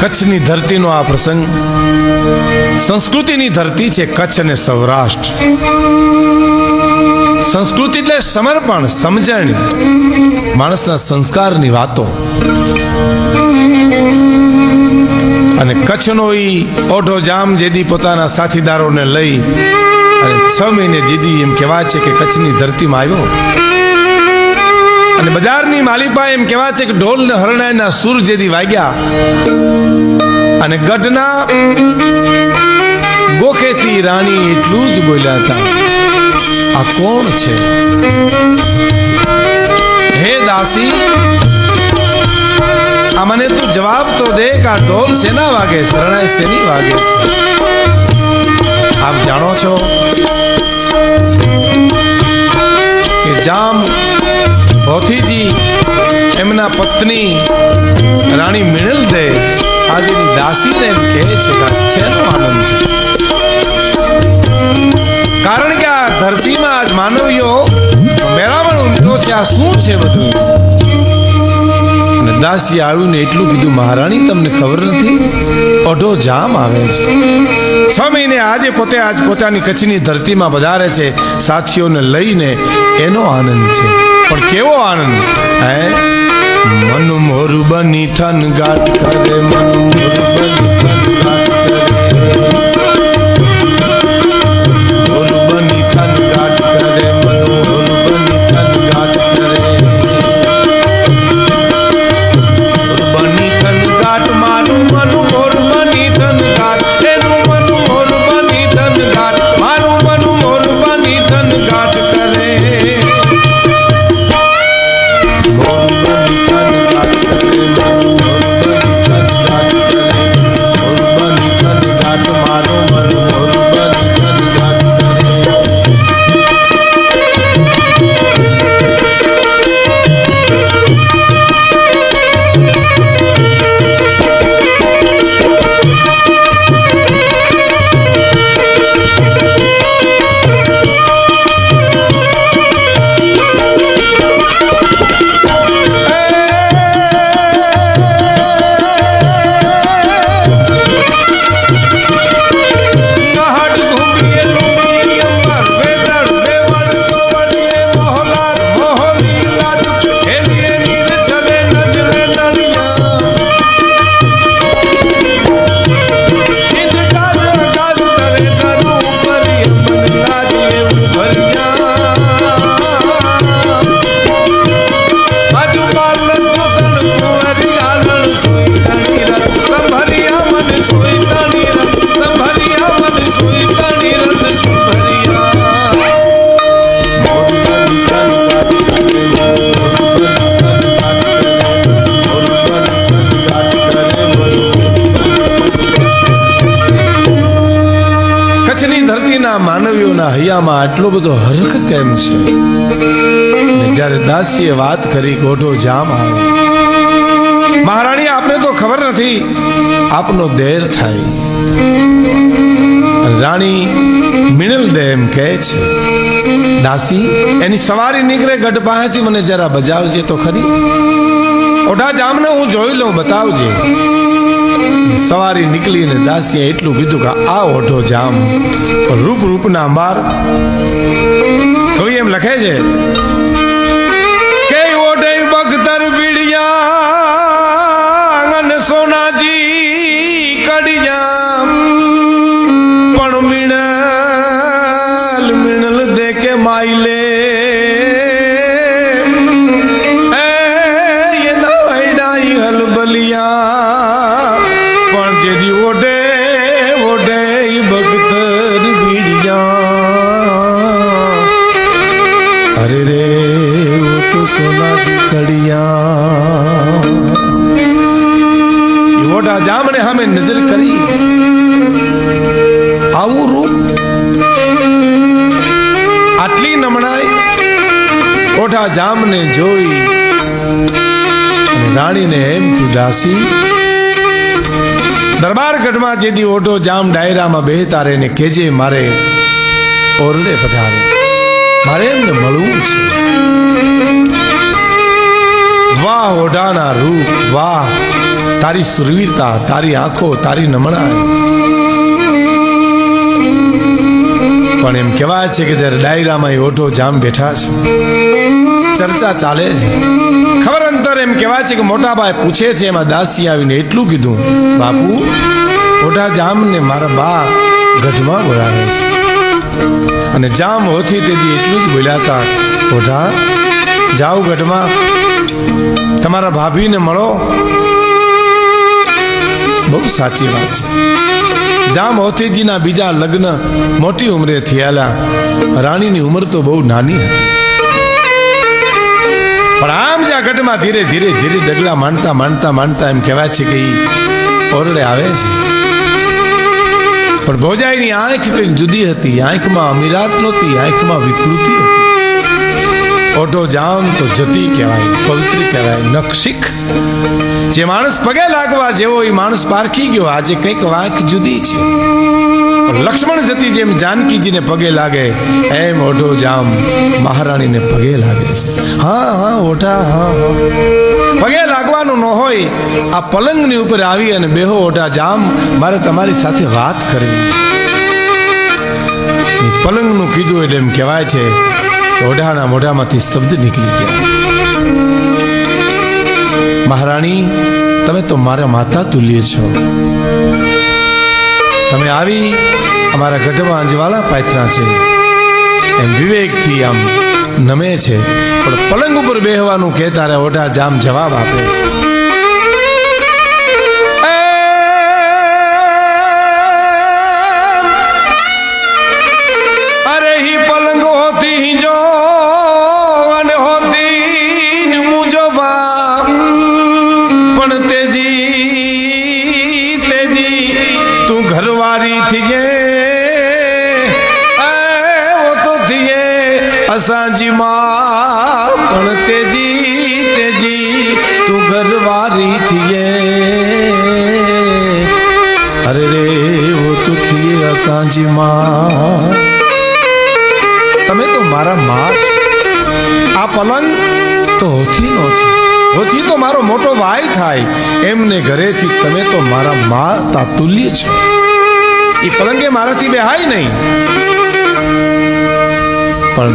કચ્છની ધરતીનો આ પ્રસંગ સંસ્કૃતિની ધરતી છે કચ્છ અને સૌરાષ્ટ્ર. સંસ્કૃતિ એટલે સમર્પણ, સમજણ, માણસના સંસ્કારની વાતો. અને કચ્છનો ઈ ઓઢો જામ જેદી પોતાના સાથીદારોને લઈ અને છ મહિને જીદી એમ કહેવાય છે કે કચ્છની ધરતીમાં આવ્યો. અને બજારની માલિપા એમ કહેવા છે કે ઢોલ ને હરણાઈના સુર જેદી વાગ્યા અને ગઢના ગોખેતી રાણી એટલું જ બોલ્યા હતા, આ કોણ છે? હે દાસી, આ મને તું જવાબ તો દે કે આ ઢોલ શેના વાગે શરણાઈ શેની વાગે છે? આપ જાણો છો કે જામ ભોથીજી એમના પત્ની રાણી મિણલ દે આજની દાસીને એમ કહે છે કે શેનો આનંદ છે. કારણ કે આ ધરતીમાં આજ માનવીઓ મેળાવણ ઉમટ્યો છે, આ શું છે બધું? દાસી ને એટલું કીધું, મહારાણી, તમને ખબર નથી? અઢો જામ આવે છે. છ મહિને આજે પોતે આજ પોતાની કચ્છની ધરતીમાં વધારે છે. સાથીઓને લઈને એનો આનંદ છે. પણ કેવો આનંદ? હે? મન મોર બની થન ગાટ કરે, મન મોર બની થન ગાટ કરે. માનવીઓના હૈયામાં આટલો બધો હરખ કેમ છે? જ્યારે દાસીએ વાત કરી ગોઢો જામ આવે. મહારાણી, આપને તો ખબર નથી, આપનો દેર થાય. રાણી મિણલ દે એમ કહે છે, દાસી, એની સવારી નીકળે ગઢ પાસેથી મને જરા બજાવજે તો ખરી. ઓઢા જામને હું જોઈ લઉં, બતાવજે. સવારી નીકળીને દાસીએ એટલું કીધું કે આ ઓઢો જામ. રૂપ રૂપના અંબાર, કવિ એમ લખે છે સામે નજર કરી આવું રૂપ આટલી નમણાઈ ઓઢા જામને જોઈ રાણીને એમ થયું દાસી દરબારગઢમાં જેથી ઓઢો જામ ડાયરામાં બેહતા તારે ને કેજે મારે ઓરડે પધારે મારે એમને મળવું છે વાહ ઓઢાના રૂપ વાહ તારી સુરવીરતા, તારી આંખો, તારી નમણાઈ પણ એમ કહેવાય છે કે જ્યારે ડાયરામાં એ ઓઢો જામ બેઠા છે, ચર્ચા ચાલે છે. ખબર અંતર એમ કહેવાય છે કે મોટાભાઈ પૂછે છે, એમાં દાસી આવીને એટલું કીધું, બાપુ, ઓઢા જામને મારા બા ગઢમાં બોલાવે છે. અને જામ હોથી તેથી એટલું જ હતા, ઓઢા, જાઓ ગઢમાં, તમારા ભાભીને મળો બહુ સાચી વાત છે. જામ મોતીજીના બીજા લગ્ન મોટી ઉંમરે થયેલા. રાણીની ઉંમર તો બહુ નાની હતી. પણ આમ જ્યાં ઘટમાં ધીરે ધીરે ધીરે ડગલા માંડતા માંડતા માંડતા એમ કહેવાય છે કે ઓરડે આવે છે. પણ ભોજાઈની આંખ કંઈક જુદી હતી. આંખમાં અમીરાત નહોતી, આંખમાં વિકૃતિ હતી. ઓટો જામ તો જતી કહેવાય, પવિત્ર કહેવાય નક્ષિક જે માણસ પગે લાગવા જેવો એ માણસ પારખી ગયો. આજે કંઈક વાંક જુદી છે. લક્ષ્મણ જતી જેમ જાનકીજીને પગે લાગે, એમ ઓઢો જામ મહારાણીને પગે લાગે છે. હા હા, ઓઢા, હા પગે લાગવાનું ન હોય, આ પલંગની ઉપર આવી અને બેહો ઓઢા જામ, મારે તમારી સાથે વાત કરવી છે. પલંગનું કીધું એટલે એમ કહેવાય છે ઓઢાના મોઢામાંથી શબ્દ નીકળી ગયા. મહારાણી, તમે તો મારા માતા તુલ્ય છો. તમે આવી અમારા ગઢમાં અંજવાલા પાત્રા છે. એમ વિવેકથી આમ નમે છે, પણ પલંગ ઉપર બેહવાનું કહેતા ઓઢા જામ જવાબ આપે છે. તું થઈએ, એ વો તો થઈએ અસાંજી માં. પણ તેજી તેજી, તું ઘરવાળી ગે અરે રે વો તો થઈએ અસાંજી માં. તમે તો મારા માં આ પલંગ તો હોથી નો છે. હોથી તો મારો મોટો ભાઈ થાય. એમને ઘરેથી તમે તો મારા મા તાતુલ્ય છો. એ પલંગે મારાથી બેહાય નહીં. પણ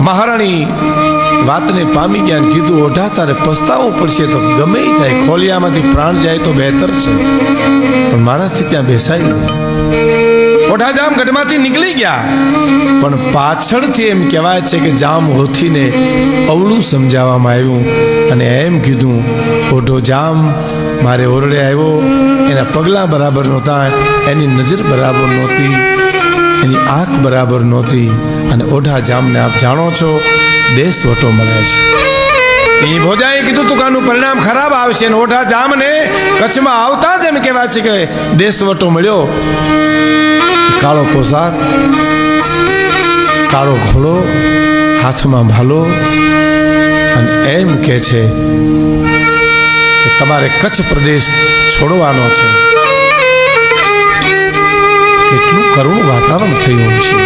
મહારાણી વાતને પામી ગયા કીધું, ઓઢા તારે પસ્તાવવું પડશે તો ગમે થાય. ખોલિયામાંથી પ્રાણ જાય તો બહેતર છે. પણ મારાથી ત્યાં બેસાય નહીં. ઓઢા જામ ગઢમાંથી નીકળી ગયા. પણ પાછળથી એમ કહેવાય છે કે જામ હોથીને અવળું સમજાવવામાં આવ્યું અને એમ કીધું, ઓઢો જામ મારે ઓરડે આવ્યો, એના પગલાં બરાબર નહોતા, એની નજર બરાબર નહોતી, એની આંખ બરાબર નહોતી, અને ઓઢા જામને આપ જાણો છો, દેશ વટો મળે છે. એ ભોજાએ કીધું તું પરિણામ ખરાબ આવશે ને ઓઢા જામને કચ્છમાં આવતા જ એમ કહેવાય છે કે દેશવટો મળ્યો. કાળો પોશાક, કાળો ઘોડો હાથમાં ભાલો, અને એમ કહે છે તમારે કચ્છ પ્રદેશ છોડવાનો છે. કેટલું કરુણ વાતાવરણ થયું છે.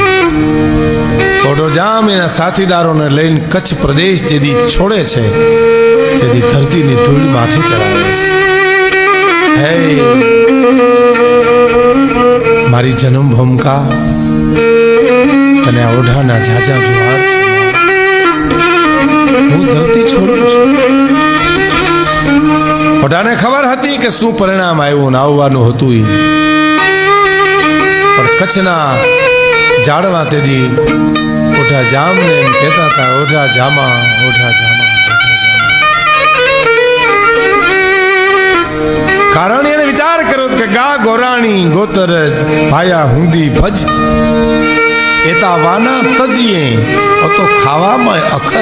ઓડોજામ એના સાથીદારોને લઈને કચ્છ પ્રદેશ જેથી છોડે છે, તેથી ધરતીની ધૂળ માથે ચડાવે છે. હે, મારી જન્મ ભૂમકા તને આ ઓઢાના ઝાઝા જુહાર છે. હું ધરતી છોડું છું. ઓઢાને ખબર હતી કે શું પરિણામ આવ્યું ને આવવાનું હતું પણ કચ્છના જાડવા તેથી ઓઢા જામને એમ કહેતા હતા, ઓઢા જામા ઓઢા જામા કારણ એને વિચાર કર્યો કે ગા ગોરાણી ગોતરજ ભાયા હુંદી ભજ. એતા વાના તજીએ તો ખાવામાં અખજ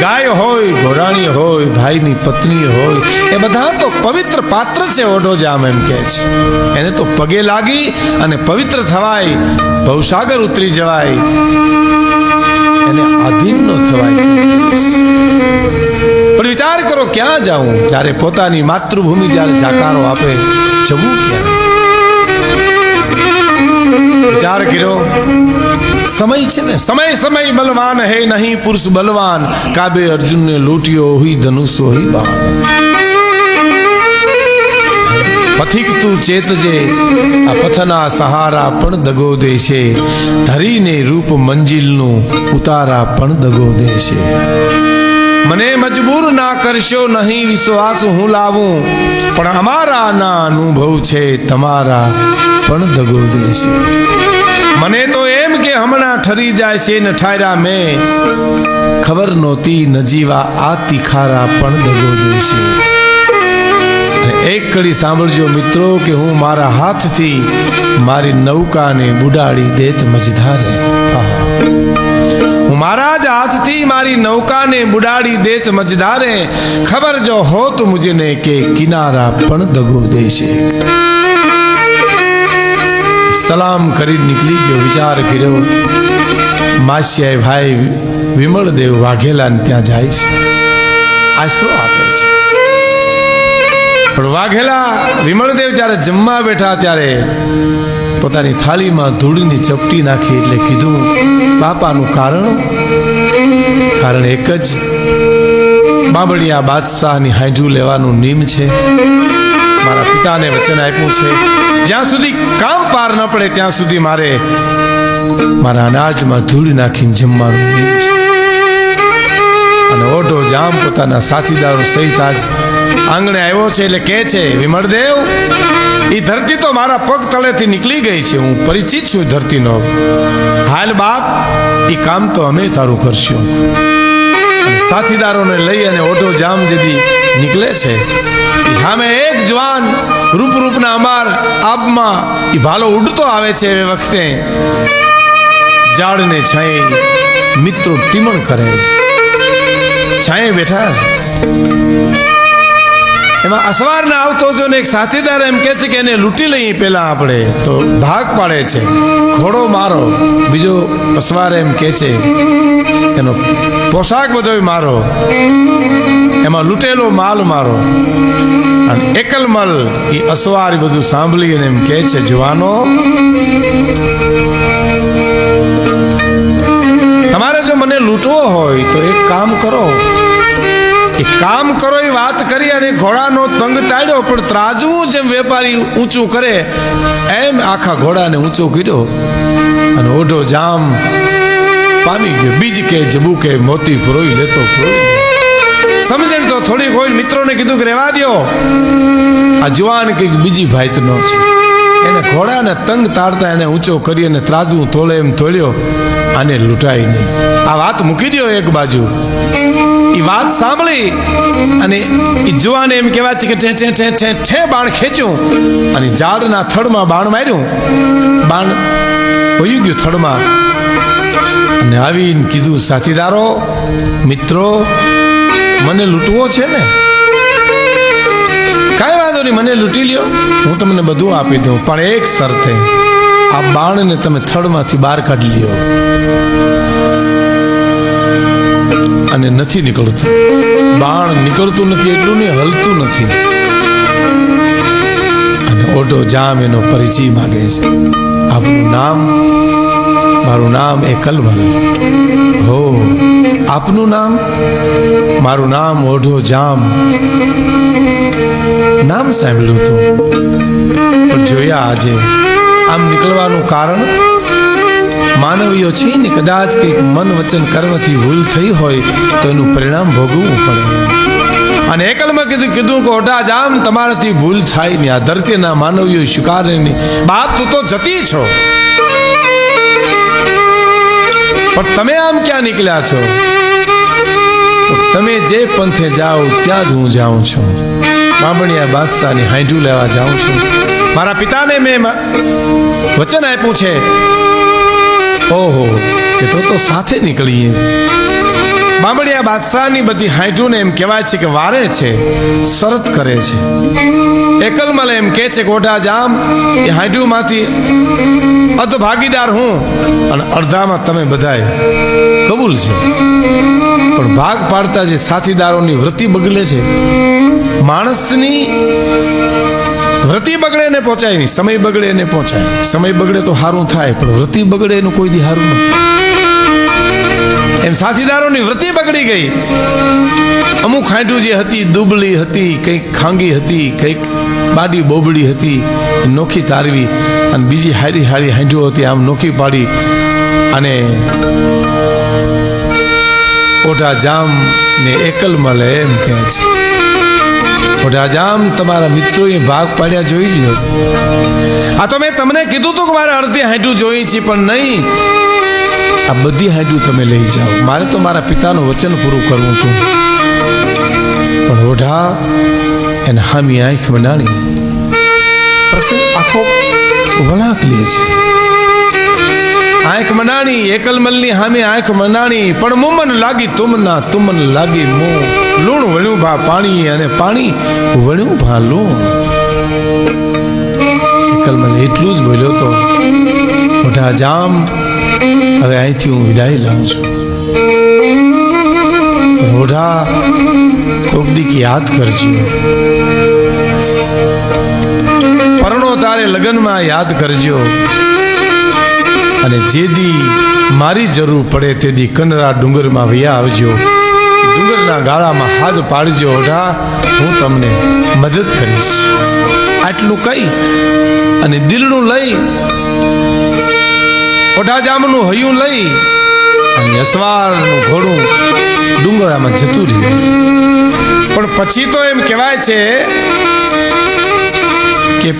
ગાય હોય ઘોરાણી હોય, ભાઈની પત્ની હોય, એ બધા તો પવિત્ર પાત્ર છે ઓઢો જામ એમ કહે છે. એને તો પગે લાગી અને પવિત્ર થવાય, ભવસાગર ઉતરી જવાય. એને આધીન નો થવાય પણ વિચાર કરો, ક્યાં જાઉં? જ્યારે પોતાની માતૃભૂમિ જ્યારે જાકારો આપે, જવું ક્યાં? વિચાર કર્યો સમય છે ને, સમય સમય બલવાન હે નહીં પુરુષ બલવાન. કાબે અર્જુનને લૂંટ્યો હુઈ ધનુષ હુઈ બાણ. પથિક તું ચેતજે આ પથના સહારા પણ દગો દેશે ધરીને રૂપ મંજિલનું ઉતારા પણ દગો દેશે મને મજબૂર ના કરશો નહીં વિશ્વાસ હું લાવું, પણ અમારા ના અનુભવ છે, તમારા પણ દગો દેશે મને તો એમ કે હમણાં ઠરી જાય છે ને ઠાર્યા મેં. ખબર નહોતી નજીવા આ તિખારા પણ દગો દેશે એક કડી સાંભળજો મિત્રો કે હું મારા હાથથી મારી નૌકાને બુડાડી દેત મજધારે. હું મારા જ હાથથી મારી નૌકાને બુડાડી દેત મજધારે. ખબર જો હોત મુજને કે કિનારા પણ દગો દેશે સલામ કરી નીકળી ગયો, વિચાર કર્યો, માસિયાએ ભાઈ વિમળદેવ વાઘેલાને ત્યાં જાય છે. આ શું આપે છે. પણ વાઘેલા વિમળદેવ જ્યારે જમવા બેઠા ત્યારે પોતાની થાળીમાં ધૂળની ચપટી નાખી એટલે કીધું, બાપાનું કારણ? કારણ એક જ બાબડિયા બાદશાહની હાંજુ લેવાનું નિયમ છે. મારા પિતાને વચન આપ્યું છે. જ્યાં સુધી કામ પાર ન પડે, ત્યાં સુધી મારે મારા અનાજમાં ધૂળ નાખીને જમવાનું અને ઓઢો જામ પોતાના સાથીદારો સહિત આજ આંગણે આવ્યો છે એટલે કે છે, વિમળદેવ એ ધરતી તો મારા પગ તળેથી નીકળી ગઈ છે. હું પરિચિત છું ધરતીનો. હાલ બાપ એ કામ તો અમે તારું કરશું. સાથીદારોને લઈ અને ઓટો જામ જેથી નીકળે છે. સામે એક જવાન રૂપ રૂપના અમાર આબમાં એ ભાલો ઉડતો આવે છે એ વખતે. ઝાડને છાંય મિત્રો ટીમણ કરે. છાંયે બેઠા. એમાં અસવાર ના આવતો જો ને એક સાથીદાર એમ કે છે કે એને લૂંટી લઈએ પેલા આપણે. તો ભાગ પાડે છે. ઘોડો મારો. બીજો અસવાર એમ કે છે. એનો પોશાક બધો મારો. એમાં લૂંટેલો માલ મારો. અને એકલમલ એ અસવાર બધું સાંભળી અને એમ કે છે, જવાનો, તમારે જો મને લૂંટવો હોય તો એક કામ કરો. એ કામ કરો એ વાત કરી અને ઘોડાનો તંગ તાડ્યો, પણ ત્રાજવું જેમ વેપારી ઊંચું કરે, એમ આખા ઘોડાને ઊંચો કર્યો અને ઓઢો જામ પામી ગયો. બીજ કે જબુ કે મોતી ફરોઈ લેતો ફરોઈ સમજણ તો થોડીક હોય, મિત્રોને કીધું કે રહેવા દ્યો. આ જુવાન કંઈક બીજી ભાઈતનો છે. એને ઘોડાને તંગ તાળતા એને ઊંચો કરી અને ત્રાજવું તોલે એમ થોડ્યો આને લૂંટાઈ નહીં. આ વાત મૂકી દ્યો એક બાજુ. એ વાત સાંભળી અને એ જુવાને એમ કહેવાય છે કે ઠે ઠે ઠે ઠે ઠે બાણ ખેંચ્યું અને ઝાડના થડમાં બાણ માર્યું. બાણ વયું ગયું થડમાં. અને આવીને કીધું, સાથીદારો, મિત્રો, મને લૂંટવો છે ને? કાંઈ વાંધો નહીં, મને લૂંટી લ્યો. હું તમને બધું આપી દઉં. પણ એક શરતે, આ બાણને તમે થડમાંથી બહાર કાઢી લ્યો. નથી નીકળતું. બાણ નીકળતું નથી, એટલું નહીં, હલતું નથી. અને ઓટો જામ એનો પરિચય માગે છે. આપનું નામ, મારું નામ એ એકલવલ હો, આપનું નામ? મારું નામ ઓઢો જામ. નામ સાંભળ્યું હતું પણ જોયા આજે આમ નીકળવાનું કારણ? માનવીઓ છે ને, કદાચ કંઈક મન વચન કર્મથી ભૂલ થઈ હોય, તો એનું પરિણામ ભોગવવું પડે. અને એકલમાં કીધું કીધું કે, ઓઢા જામ, તમારાથી ભૂલ થાય નહીં આ ધરતીના માનવીઓ સ્વીકારે નહીં તું તો જતી છો. પણ તમે આમ ક્યાં નીકળ્યા છો? તો તમે જે પંથે જાઓ, ત્યાં જ હું જાઉં છું. બામણિયા બાદશાહની હાંડું લેવા જાઉં છું. મારા પિતાને મા- વચન આપ્યું છે. ઓહો કે તો તો સાથે નીકળીએ. બાબડિયા બાદશાહની બધી હાંડુને એમ કહેવાય છે કે વારે છે, શરત કરે છે. એકલમલ એમ કે છે ગોઢા જામ, એ હાંડુમાંથી અધ ભાગીદાર હું અને અડધામાં તમે બધાય. કબૂલ છે. પણ ભાગ પાડતા જે સાથીદારોની વૃત્તિ બગલે છે, માણસની વ્રતિ બગડે ને પહોંચાય નહીં. સમય બગડે ને પહોંચાય. સમય બગડે તો સારું થાય, પણ વ્રતિ બગડે એનું કોઈ દી સારું નથી એમ સાથીદારોની વ્રતિ બગડી ગઈ. અમુક હાંડું જે હતી, દુબળી હતી, કંઈક ખાંગી હતી, કંઈક બાડી બોબડી હતી નોખી તારવી અને બીજી હારી હારી હાંડ્યો હતી, આમ નોખી પાડી અને ઓઢા જામ ને એકલ મળે એમ કહે છે. ઓઢા જામ તમારા મિત્રોએ ભાગ પાડ્યા જોઈ લ્યો. આ તો મેં તમને કીધું હતું કે મારે અડધી હાંડું જોઈ છે, પણ નહીં. આ બધી હાંડું તમે લઈ જાઓ. મારે તો મારા પિતાનું વચન પૂરું કરવું હતું. પણ ઓઢા, એને હામી આંખ બનાવી પ્રસંગ આખો વળાંક લે છે. આંખ મનાણી એકલમલની હામે આંખ મનાણી, પણ મુમન લાગી તુમના, તુમન લાગી મો. લૂણ વળ્યું ભા પાણી અને પાણી વળ્યું ભા લૂણ. એકલમલ એટલું જ બોલ્યો તો, મોઢા જામ, હવે અહીંથી હું વિદાય લઉં છું. મોઢા કોક દીક યાદ કરજો. પરણો તારે લગ્નમાં યાદ કરજો. અને જે દી મારી જરૂર પડે તે દી કનરા ડુંગરમાં વ્યા આવજો. ડુંગરના ગાળામાં હાથ પાડજો ઓઢા હું તમને મદદ કરીશ. આટલું કહી અને દિલનું લઈ ઓઢા જામનું હૈયું લઈ અને અસવારનું ઘોડું ડુંગરામાં જતું રહ્યું. પણ પછી તો એમ કહેવાય છે કે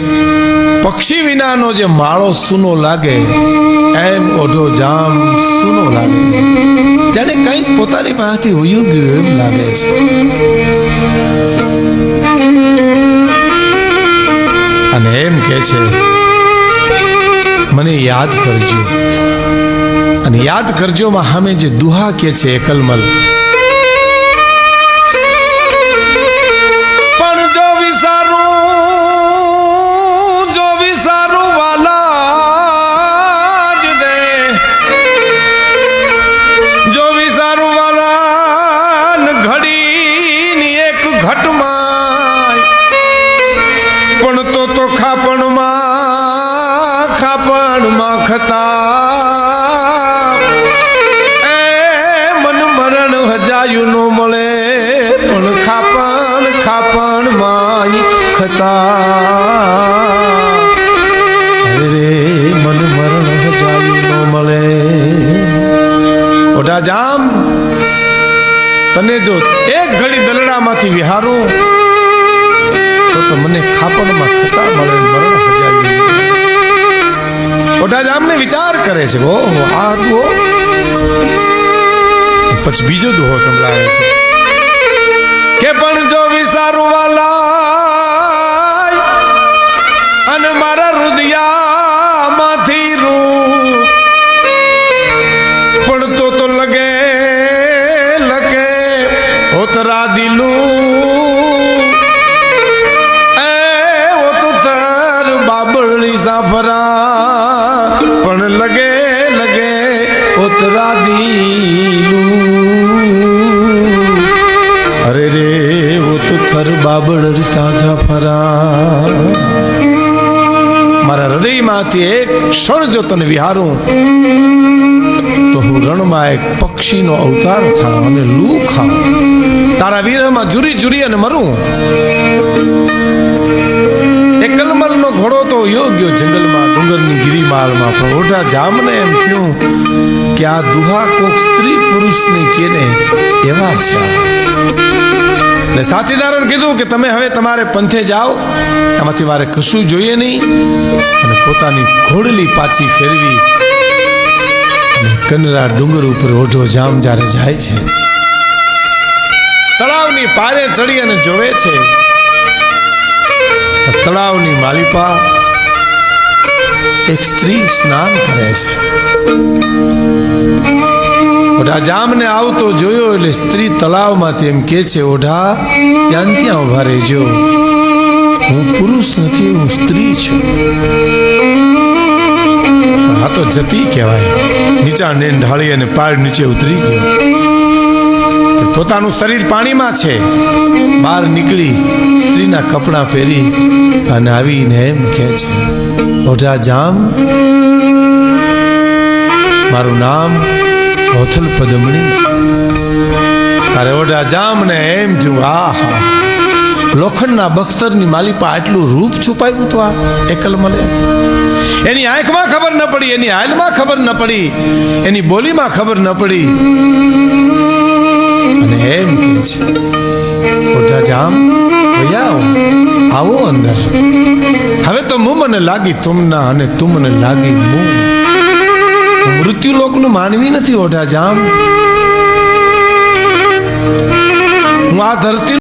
પક્ષી વિનાનો જે માળો સૂનો લાગે એમ ઓઢો જામ સૂનો લાગે. જાણે કંઈક પોતાની પાસેથી હોયું ગયું એમ લાગે છે. અને એમ કે છે, મને યાદ કરજો. અને યાદ કરજો માં સામે જે દુહા કે છે, એકલમલ. ઘટમાં પણ તો તો ખાપણમાં ખાપણમાં ખતા. એ મન મરણ હજાયું નો મળે, પણ ખાપણ ખાપણ માય ખતા રે, મન મરણ હજાયું નો મળે. ઓઢા જામ. તને જો એક ઘડી દલડામાંથી વિહારું, તો તો મને ખાપણમાં ખતા મળે મરણ હજાવી ઓઢા જામને વિચાર કરે છે ઓ આ દુઓ પછી બીજો દુહો સંભળાવે છે. કે પણ જો વિસારું વાલા અને મારા રુદિયામાંથી રૂ દિલું એ ઓ તો તર બાબળી સાફરા પણ લગે લગે ઓતરા દિલું અરે રે ઓ તો થર બાબળ સાજા ફરા મારા હૃદયમાંથી એક ક્ષણ જો તને વિહારું હું રણમાં એક પક્ષીનો અવતાર થાઉં અને લૂ ખાઉં તારા વીરમાં જુરી જુરી અને મરું. એ કલમલનો ઘોડો તો યોગ્ય જંગલમાં, ડુંગરની ગિરિમાળમાં પણ ઓઢા જામને એમ કહ્યું કે આ દુહા કોક સ્ત્રી પુરુષને કેને એવા છે. ને સાથીદારોને કીધું કે તમે હવે તમારે પંથે જાઓ એમાંથી મારે કશું જોઈએ નહીં. અને પોતાની ઘોડલી પાછી ફેરવી કનરા ડુંગર ઉપર ઓઢો જામ જ્યારે જાય છે, તળાવની પારે ચડી અને જોવે છે. તળાવની માલિપા એક સ્ત્રી સ્નાન કરે છે. ઓઢા જામને આવતો જોયો એટલે સ્ત્રી તળાવમાંથી એમ કે છે, ઓઢા, ત્યાં ત્યાં ઊભા રહેજો. હું પુરુષ નથી, હું સ્ત્રી છું. આ તો જતી કહેવાય. નીચા ને ઢાળી અને પાડ નીચે ઉતરી ગયો. પોતાનું શરીર પાણીમાં છે. બહાર નીકળી સ્ત્રીના કપડાં પહેરી અને આવીને એમ કહે છે, ઓઢા જામ, મારું નામ ઓથલ પદમણી છે. તારે ઓઢા જામ ને એમ થયું આ હા લોખંડના બખ્તરની માલિપા આટલું રૂપ છુપાયું તો આ એકલ મળે. એની આંખમાં ખબર ન પડી, એની હાલમાં ખબર ન પડી, એની બોલીમાં ખબર ન પડી. અને એમ કે છે, ઓઢા જામ ભૈયા આવો અંદર. હવે તો મું મને લાગી તુમના અને તું મને લાગી મું. હું મૃત્યુ લોકનું માનવી નથી, ઓઢા જામ. હું આ ધરતી